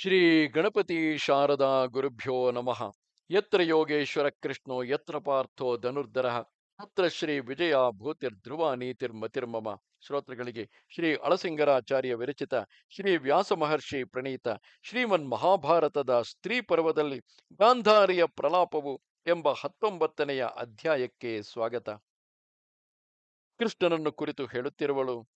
ಶ್ರೀ ಗಣಪತಿ ಶಾರದಾ ಗುರುಭ್ಯೋ ನಮಃ. ಯತ್ರ ಯೋಗೇಶ್ವರ ಕೃಷ್ಣೋ, ಯತ್ರ ಪಾರ್ಥೋ ಧನುರ್ಧರ, ಅತ್ರ ಶ್ರೀ ವಿಜಯ ಭೂತಿರ್ಧ್ರುವ ನೀತಿರ್ಮತಿರ್ಮಮ ಶ್ರೋತೃಗಳಿಗೆ ಶ್ರೀ ಅಳಸಿಂಗರಾಚಾರ್ಯ ವಿರಚಿತ ಶ್ರೀ ವ್ಯಾಸ ಮಹರ್ಷಿ ಪ್ರಣೀತ ಶ್ರೀಮನ್ ಮಹಾಭಾರತದ ಸ್ತ್ರೀ ಪರ್ವದಲ್ಲಿ ಗಾಂಧಾರಿಯ ಪ್ರಲಾಪವು ಎಂಬ ಹತ್ತೊಂಬತ್ತನೆಯ ಅಧ್ಯಾಯಕ್ಕೆ ಸ್ವಾಗತ. ಕೃಷ್ಣನನ್ನು ಕುರಿತು ಹೇಳುತ್ತಿರುವಳು,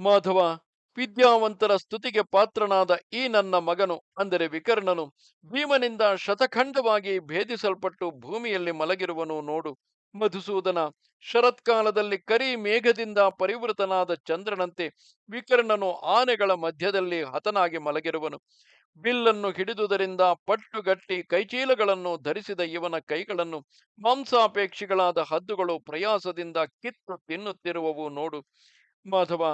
ಮಾಧವ ವಿದ್ಯಾವಂತರ ಸ್ತುತಿಗೆ ಪಾತ್ರನಾದ ಈ ನನ್ನ ಮಗನು, ಅಂದರೆ ವಿಕರ್ಣನು, ಭೀಮನಿಂದ ಶತಖಂಡವಾಗಿ ಭೇದಿಸಲ್ಪಟ್ಟು ಭೂಮಿಯಲ್ಲಿ ಮಲಗಿರುವನು ನೋಡು. ಮಧುಸೂದನ ಶರತ್ಕಾಲದಲ್ಲಿ ಕರಿ ಮೇಘದಿಂದ ಪರಿವೃತನಾದ ಚಂದ್ರನಂತೆ ವಿಕರ್ಣನು ಆನೆಗಳ ಮಧ್ಯದಲ್ಲಿ ಹತನಾಗಿ ಮಲಗಿರುವನು. ಬಿಲ್ಲನ್ನು ಹಿಡಿದುದರಿಂದ ಪಟ್ಟುಗಟ್ಟಿ ಕೈಚೀಲಗಳನ್ನು ಧರಿಸಿದ ಇವನ ಕೈಗಳನ್ನು ಮಾಂಸಾಪೇಕ್ಷಿಗಳಾದ ಹದ್ದುಗಳು ಪ್ರಯಾಸದಿಂದ ಕಿತ್ತು ತಿನ್ನುತ್ತಿರುವವು ನೋಡು. ಮಾಧವ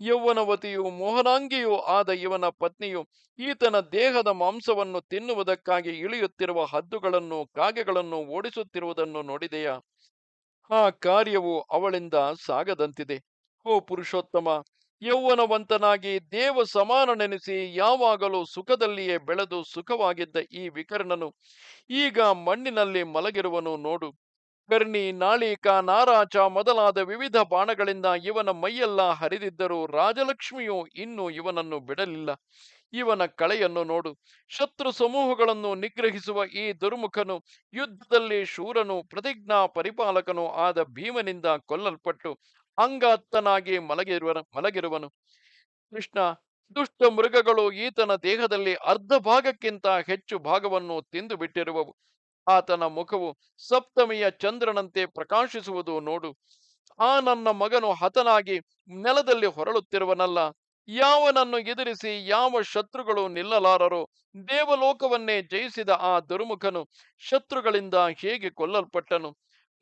ಯೌವನವತಿಯು ಮೋಹನಾಂಗಿಯೂ ಆದ ಇವನ ಪತ್ನಿಯು ಈತನ ದೇಹದ ಮಾಂಸವನ್ನು ತಿನ್ನುವುದಕ್ಕಾಗಿ ಇಳಿಯುತ್ತಿರುವ ಹದ್ದುಗಳನ್ನು ಕಾಗೆಗಳನ್ನು ಓಡಿಸುತ್ತಿರುವುದನ್ನು ನೋಡಿದೆಯಾ? ಆ ಕಾರ್ಯವು ಅವಳಿಂದ ಸಾಗದಂತಿದೆ. ಓ ಪುರುಷೋತ್ತಮ, ಯೌವನವಂತನಾಗಿ ದೇವ ಸಮಾನನೆನಿಸಿ ಯಾವಾಗಲೂ ಸುಖದಲ್ಲಿಯೇ ಬೆಳೆದು ಸುಖವಾಗಿದ್ದ ಈ ವಿಕರ್ಣನು ಈಗ ಮಣ್ಣಿನಲ್ಲಿ ಮಲಗಿರುವನು ನೋಡು. ಕರ್ಣಿ ನಾಳಿಕ ನಾರಾಚ ಮೊದಲಾದ ವಿವಿಧ ಬಾಣಗಳಿಂದ ಇವನ ಮೈಯೆಲ್ಲ ಹರಿದಿದ್ದರೂ ರಾಜಲಕ್ಷ್ಮಿಯು ಇನ್ನೂ ಇವನನ್ನು ಬಿಡಲಿಲ್ಲ. ಇವನ ಕಳೆಯನ್ನು ನೋಡು. ಶತ್ರು ಸಮೂಹಗಳನ್ನು ನಿಗ್ರಹಿಸುವ ಈ ದುರ್ಮುಖನು, ಯುದ್ಧದಲ್ಲಿ ಶೂರನು, ಪ್ರತಿಜ್ಞಾ ಪರಿಪಾಲಕನು ಆದ ಭೀಮನಿಂದ ಕೊಲ್ಲಲ್ಪಟ್ಟು ಅಂಗಾತ್ತನಾಗಿ ಮಲಗಿರುವ, ಮಲಗಿರುವನು. ಕೃಷ್ಣ, ದುಷ್ಟ ಮೃಗಗಳು ಈತನ ದೇಹದಲ್ಲಿ ಅರ್ಧ ಭಾಗಕ್ಕಿಂತ ಹೆಚ್ಚು ಭಾಗವನ್ನು ತಿಂದು ಬಿಟ್ಟಿರುವವು ಆತನ ಮುಖವು ಸಪ್ತಮಿಯ ಚಂದ್ರನಂತೆ ಪ್ರಕಾಶಿಸುವುದು ನೋಡು. ಆ ನನ್ನ ಮಗನು ಹತನಾಗಿ ನೆಲದಲ್ಲಿ ಹೊರಳುತ್ತಿರುವನಲ್ಲ. ಯಾವನನ್ನು ಎದುರಿಸಿ ಯಾವ ಶತ್ರುಗಳು ನಿಲ್ಲಲಾರರೋ ದೇವಲೋಕವನ್ನೇ ಜಯಿಸಿದ ಆ ದುರ್ಮುಖನು ಶತ್ರುಗಳಿಂದ ಹೇಗೆ ಕೊಲ್ಲಲ್ಪಟ್ಟನು?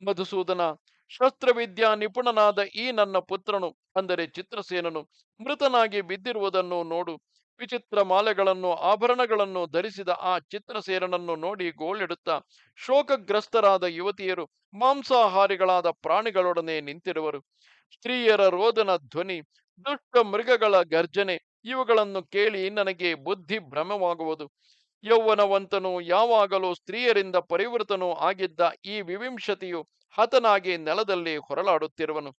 ಮಧುಸೂದನ, ಶಸ್ತ್ರವಿದ್ಯಾ ನಿಪುಣನಾದ ಈ ನನ್ನ ಪುತ್ರನು, ಅಂದರೆ ಚಿತ್ರಸೇನನು, ಮೃತನಾಗಿ ಬಿದ್ದಿರುವುದನ್ನು ನೋಡು. ವಿಚಿತ್ರ ಮಾಲೆಗಳನ್ನು, ಆಭರಣಗಳನ್ನು ಧರಿಸಿದ ಆ ಚಿತ್ರಸೇರನನ್ನು ನೋಡಿ ಗೋಳಿಡುತ್ತಾ ಶೋಕಗ್ರಸ್ತರಾದ ಯುವತಿಯರು ಮಾಂಸಾಹಾರಿಗಳಾದ ಪ್ರಾಣಿಗಳೊಡನೆ ನಿಂತಿರುವರು. ಸ್ತ್ರೀಯರ ರೋದನ ಧ್ವನಿ, ದುಷ್ಟ ಮೃಗಗಳ ಗರ್ಜನೆ ಇವುಗಳನ್ನು ಕೇಳಿ ನನಗೆ ಬುದ್ಧಿ ಭ್ರಮವಾಗುವುದು. ಯೌವನವಂತನು ಯಾವಾಗಲೂ ಸ್ತ್ರೀಯರಿಂದ ಪರಿವೃತನೂ ಆಗಿದ್ದ ಈ ವಿವಿಂಶತಿಯು ಹತನಾಗಿ ನೆಲದಲ್ಲಿ ಹೊರಳಾಡುತ್ತಿರುವನು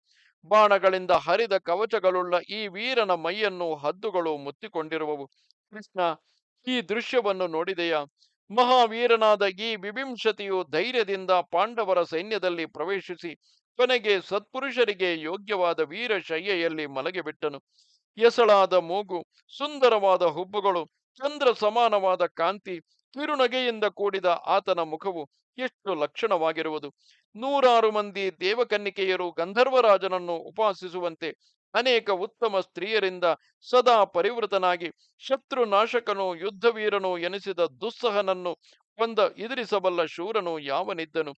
ಬಾಣಗಳಿಂದ ಹರಿದ ಕವಚಗಳುಳ್ಳ ಈ ವೀರನ ಮೈಯನ್ನು ಹದ್ದುಗಳು ಮುತ್ತಿಕೊಂಡಿರುವವು. ಕೃಷ್ಣ, ಈ ದೃಶ್ಯವನ್ನು ನೋಡಿದೆಯಾ? ಮಹಾವೀರನಾದ ಈ ವಿಭಿಂಶತಿಯು ಧೈರ್ಯದಿಂದ ಪಾಂಡವರ ಸೈನ್ಯದಲ್ಲಿ ಪ್ರವೇಶಿಸಿ ಕೊನೆಗೆ ಸತ್ಪುರುಷರಿಗೆ ಯೋಗ್ಯವಾದ ವೀರ ಶಯ್ಯೆಯಲ್ಲಿ ಮಲಗಿಬಿಟ್ಟನು. ಎಸಳಾದ ಮೂಗು, ಸುಂದರವಾದ ಹುಬ್ಬುಗಳು, ಚಂದ್ರ ಸಮಾನವಾದ ಕಾಂತಿ ಕಿರುನಗೆಯಿಂದ ಕೂಡಿದ ಆತನ ಮುಖವು ಎಷ್ಟು ಲಕ್ಷಣವಾಗಿರುವುದು. ನೂರಾರು ಮಂದಿ ದೇವಕನ್ನಿಕೆಯರು ಗಂಧರ್ವರಾಜನನ್ನು ಉಪಾಸಿಸುವಂತೆ ಅನೇಕ ಉತ್ತಮ ಸ್ತ್ರೀಯರಿಂದ ಸದಾ ಪರಿವೃತನಾಗಿ ಶತ್ರು ನಾಶಕನು ಯುದ್ಧವೀರನು ಎನಿಸಿದ ದುಸ್ಸಹನನ್ನು ಕೊಂದ ಎದುರಿಸಬಲ್ಲ ಶೂರನು ಯಾವನಿದ್ದನು.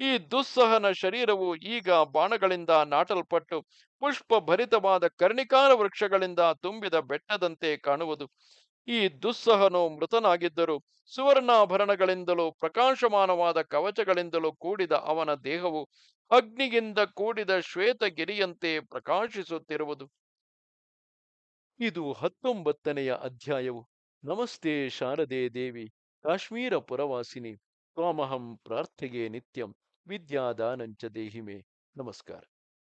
ಈ ದುಸ್ಸಹನ ಶರೀರವು ಈಗ ಬಾಣಗಳಿಂದ ನಾಟಲ್ಪಟ್ಟು ಪುಷ್ಪ ಭರಿತವಾದ ಕರ್ಣಿಕಾರ ವೃಕ್ಷಗಳಿಂದ ತುಂಬಿದ ಬೆಟ್ಟದಂತೆ ಕಾಣುವುದು. ಈ ದುಸ್ಸಹನು ಮೃತನಾಗಿದ್ದರು ಸುವರ್ಣಾಭರಣಗಳಿಂದಲೂ ಪ್ರಕಾಶಮಾನವಾದ ಕವಚಗಳಿಂದಲೂ ಕೂಡಿದ ಅವನ ದೇಹವು ಅಗ್ನಿಯಿಂದ ಕೂಡಿದ ಶ್ವೇತಗಿರಿಯಂತೆ ಪ್ರಕಾಶಿಸುತ್ತಿರುವುದು. ಇದು ಹತ್ತೊಂಬತ್ತನೆಯ ಅಧ್ಯಾಯವು. ನಮಸ್ತೆ ಶಾರದೆ ದೇವಿ, ಕಾಶ್ಮೀರ ಪುರವಾಸಿನಿ, ತ್ವಾಮಹಂ ಪ್ರಾರ್ಥೆಗೆ ನಿತ್ಯಂ, ವಿದ್ಯಾದಾನಂಚ ದೇಹಿಮೆ. ನಮಸ್ಕಾರ.